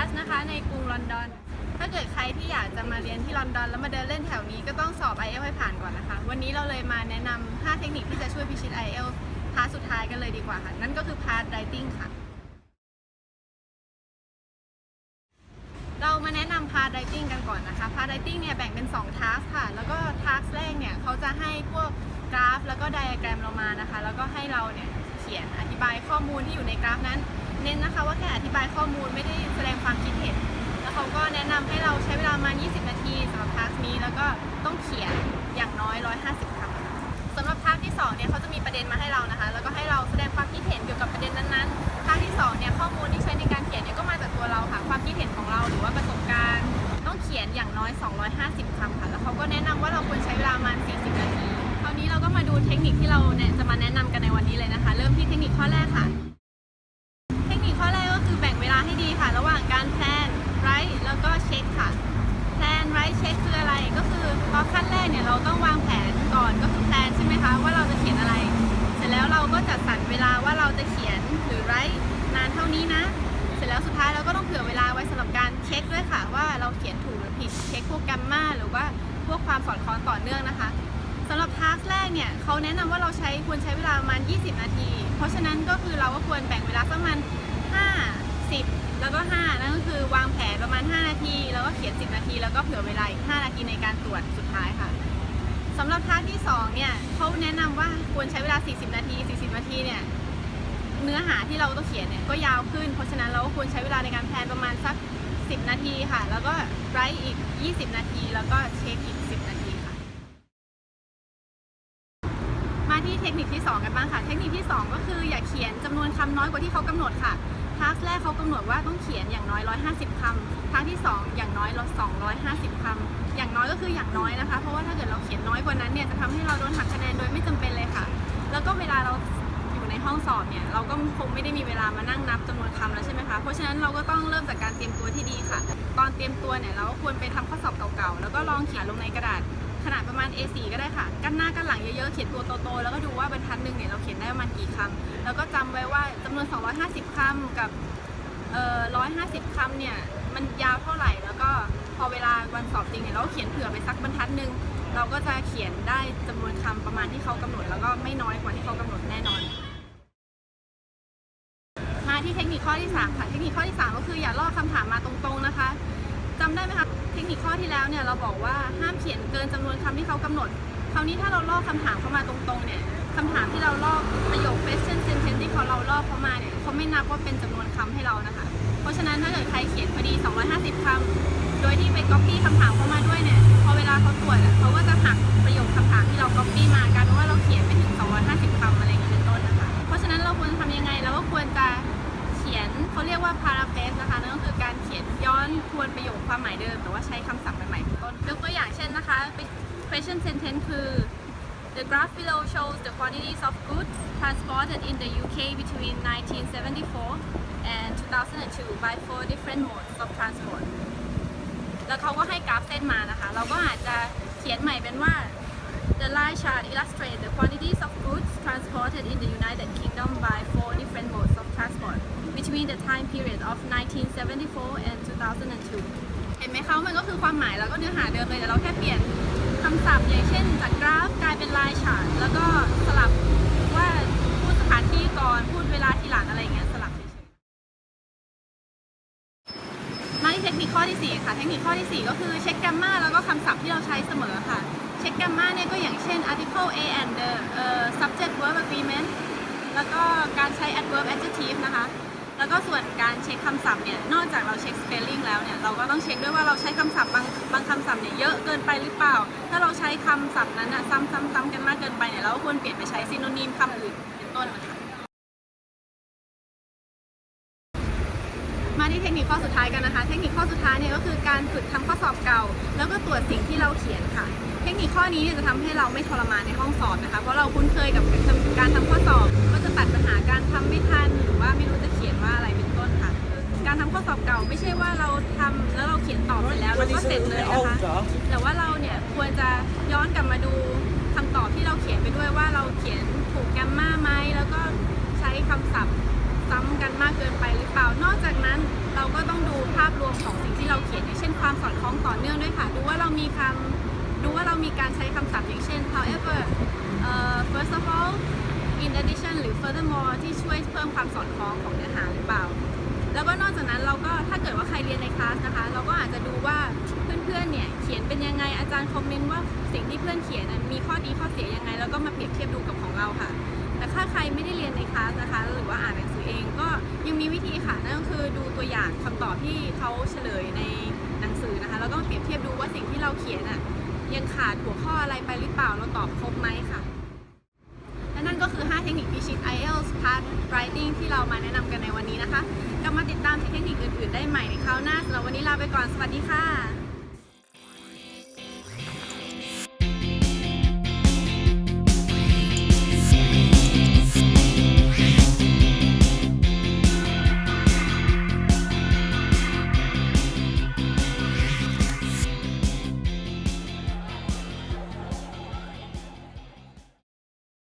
ัสนะคะในกรุงลอนดอน ถ้าเกิดใครที่อยากจะมาเรียนที่ลอนดอน แล้วมาเดินเล่นแถวนี้ก็ต้องสอบ IELTS ให้ผ่านก่อนนะคะ วันนี้เราเลยมาแนะนำ5เทคนิคที่จะช่วยพิชิต IELTS พาร์ทสุดท้ายกันเลยดีกว่าค่ะ นั่นก็คือพาร์ท writing ค่ะ เรามาแนะนำพาร์ท writing กันก่อนนะคะ พาร์ท writing เนี่ยแบ่งเป็น2 task ค่ะ แล้วก็ task แรกเนี่ยเขาจะให้พวกกราฟ แล้วก็ไดอะแกรมเรามานะคะ แล้วก็ให้เราเนี่ยเขียนอธิบายข้อมูลที่อยู่ในกราฟนั้น เน้นนะคะว่าแค่อธิบายข้อมูลไม่ได้แสดงความคิดเห็น แล้วเขาก็แนะนำให้เราใช้เวลามา 20 นาทีสำหรับทักนี้ แล้วก็ต้องเขียนอย่างน้อย 150คำสำหรับทักที่2เนี่ยเขาจะมีประเด็นมาให้เรานะคะ แล้วก็ให้เราแสดงความคิดเห็นเกี่ยวกับประเด็นนั้นๆทักที่2เนี่ยข้อมูลที่ใช้ในการเขียนเนี่ยก็มาจากตัวเราค่ะ ความคิดเห็นของเราหรือว่าประสบการณ์ ต้องเขียนอย่างน้อย 250คำค่ะ แล้วเขาก็แนะนำว่าเราควรใช้เวลาประมาณ40 นาที คราวนี้เราก็มาดูเทคนิคที่เราเนี่ยจะมาแนะนำกันในวันนี้เลยนะคะ นานเท่านี้นะ เสร็จแล้วสุดท้ายเราก็ต้องเผื่อเวลาไว้สำหรับการเช็คด้วยค่ะว่าเราเขียนถูกหรือผิดเช็คพวกแกมมาหรือว่าพวกความสอดคล้องต่อเนื่องนะคะสำหรับทาสแรกเนี่ยเขาแนะนำว่าเราใช้ควรใช้เวลาประมาณ 20 นาที เพราะฉะนั้นก็คือเราก็ควรแบ่งเวลาประมาณ5 10 แล้วก็ 5 นั่นก็คือวางแผนประมาณ 5 นาที แล้วก็เขียน 10 นาที แล้วก็เผื่อเวลาอีก 5 นาทีในการตรวจสุดท้ายค่ะสำหรับทาสที่ 2 เนี่ยเขาแนะนำว่าควรใช้เวลา 40 นาที 40 นาทีเนี่ย เนื้อหาที่เราต้องเขียนเนี่ยก็ยาวขึ้น เพราะฉะนั้นเราก็ควรใช้เวลาในการแพลนประมาณสัก 10 นาทีค่ะ แล้วก็ไรอีก 20 นาที แล้วก็เช็คอีก 10 นาทีค่ะ มาที่เทคนิคที่ 2 กันบ้างค่ะ เทคนิคที่ 2 ก็คืออย่าเขียนจำนวนคำน้อยกว่าที่เขากำหนดค่ะทักแรกเขากำหนดว่าต้องเขียนอย่างน้อย 150คำทักที่ 2 อย่างน้อย250คำอย่างน้อยก็คืออย่างน้อยนะคะ เพราะว่าถ้าเกิดเราเขียนน้อยกว่านั้นเนี่ยจะทำให้เราโดนหักคะแนนเลยค่ะ แล้วก็เวลาเราอยู่ในห้ อบเนี่ยเราก็คงไม่ได้มีเวลามานั่งนับจำนวนคำแล้วใช่ไหมคะ เพราะฉะนั้นเราก็ต้องเริ่มจากการเตรียมตัวที่ดีค่ะ ตอนเตรียมตัวเนี่ยเราก็ควรไปทำข้อสอบเก่าๆ แล้วก็ลองเขียนลงในกระดาษขนาดประมาณ A4 ก็ได้ค่ะ กันหน้ากันหลังเยอะๆ เขียนตัวโตๆ แล้วก็ดูว่าบรรทัดหนึ่งเนี่ยเราเขียนได้ประมาณกี่คำแล้วก็จำไว้ว่าจำนวน 250คำกับเอ่อ150คำเนี่ยมันยาวเท่าไหร่ แล้วก็พอเวลาวันสอบจริงเนี่ยเราก็เขียนเผื่อไปสักบรรทัดหนึ่งเราก็จะเขียนได้จำนวนคำประมาณที่เขากำหนด แล้วก็ไม่น้อยกว่าที่เขากำหนดแน่นอน ข้อที่ 3 ค่ะ เทคนิคข้อที่ 3 ก็คืออย่าลอกคำถามมาตรงๆนะคะจำได้ไหมคะ เทคนิคข้อที่แล้วเนี่ยเราบอกว่าห้ามเขียนเกินจำนวนคำที่เขากำหนด คราวนี้ถ้าเราลอกคำถามเข้ามาตรงๆเนี่ยคำถามที่เราลอกประโยค question sentence ที่เขาเราลอกเข้ามาเนี่ยเขาไม่นับว่าเป็นจำนวนคำให้เรานะคะ เพราะฉะนั้นถ้าเกิดใครเขียนพอดี 250คำโดยที่ไป copy คำถามเข้ามาด้วยเนี่ย พอเวลาเขาตรวจเขาก็จะหักประโยคคำถามที่เรา copy มากลายเป็นว่าเรา question sentence คือ The graph below shows the quantities of goods transported in the UK between 1974 and 2002 by four different modes of transport แล้วเขาก็ให้กราฟเส้นมานะคะ เราก็อาจจะเขียนใหม่เป็นว่า The line chart illustrates the quantities of goods transported in the United Kingdom by four different modes of transport between the time period of 1974 and 2002 เห็นไหมคะมันก็คือความหมายแล้วก็เนื้อหาเดิมเลยแต่เราแค่เปลี่ยนคำศัพท์อย่างเช่น จากกราฟกลายเป็นลายชาร์ตแล้วก็สลับว่าพูดสถานที่ก่อนพูดเวลาทีหลังอะไรอย่างเงี้ยสลับเฉยๆมาที่เทคนิคข้อที่ 4 ค่ะ เทคนิคข้อที่ 4 ก็คือเช็คแกมมาแล้วก็คำศัพท์ที่เราใช้เสมอค่ะ เช็คแกมมาเนี่ยก็อย่างเช่น article a and the เอ่อ subject verb agreement แล้วก็การใช้ adverb adjective นะคะ แล้วก็ส่วนการเช็คคำศัพท์เนี่ยนอกจากเราเช็ค spelling แล้วเนี่ยเราก็ต้องเช็คด้วยว่าเราใช้คำศัพท์บางบางคำศัพท์เนี่ยเยอะเกินไปหรือเปล่า ถ้าเราใช้คำศัพท์นั้นอะซ้ำๆๆกันมากเกินไปเนี่ยเราก็ควรเปลี่ยนไปใช้ซีโนนิมคำอื่นเป็นต้นนะคะ มา เทคนิคข้อสุดท้ายกันนะคะ เทคนิคข้อสุดท้ายเนี่ยก็คือการฝึกทำข้อสอบเก่า แล้วก็ตรวจสิ่งที่เราเขียนค่ะ เทคนิคข้อนี้จะทำให้เราไม่ทรมานในห้องสอบนะคะ เพราะเราคุ้นเคยกับการทำข้อสอบ ก็จะตัดปัญหาการทำไม่ทันหรือว่าไม่รู้จะเขียนว่าอะไรเป็นต้นค่ะ การทำข้อสอบเก่าไม่ใช่ว่าเราทำแล้วเราเขียนตอบเสร็จแล้วแล้วก็เสร็จเลยนะคะแต่ว่าเราเนี่ยควรจะย้อนกลับมาดูคำตอบที่เราเขียนไปด้วยว่าเราเขียนถูกแกมมาไหมแล้วก็ใช้คำศัพท์ซ้ำกันมากเกินไปหรือเปล่านอกจากนั้น เราก็ต้องดูภาพรวมของสิ่งที่เราเขียนอย่างเช่นความสอดคล้องต่อเนื่องด้วยค่ะ ดูว่าเรามีคำดูว่าเรามีการใช้คำศัพท์อย่างเช่น however เอ่อ first of all in addition หรือ furthermore ที่ช่วยเพิ่มความสอดคล้องของเนื้อหาหรือเปล่า แล้วก็นอกจากนั้นเราก็ถ้าเกิดว่าใครเรียนในคลาสนะคะ เราก็อาจจะดูว่าเพื่อนๆเนี่ยเขียนเป็นยังไงอาจารย์คอมเมนต์ว่า ยังมีวิธีค่ะนั่นก็คือดูตัวอย่างคำตอบที่เขาเฉลยในหนังสือนะคะแล้วก็เปรียบเทียบดูว่าสิ่งที่เราเขียนอะยังขาดหัวข้ออะไรไปหรือเปล่าเราตอบครบไหมค่ะและนั่นก็คือ 5 เทคนิคพิชิต IELTS Part Writing ที่เรามาแนะนำกันในวันนี้นะคะกลับมาติดตามเทคนิคอื่นๆ ได้ใหม่ในคราวหน้าสำหรับวันนี้ลาไปก่อน สวัสดีค่ะ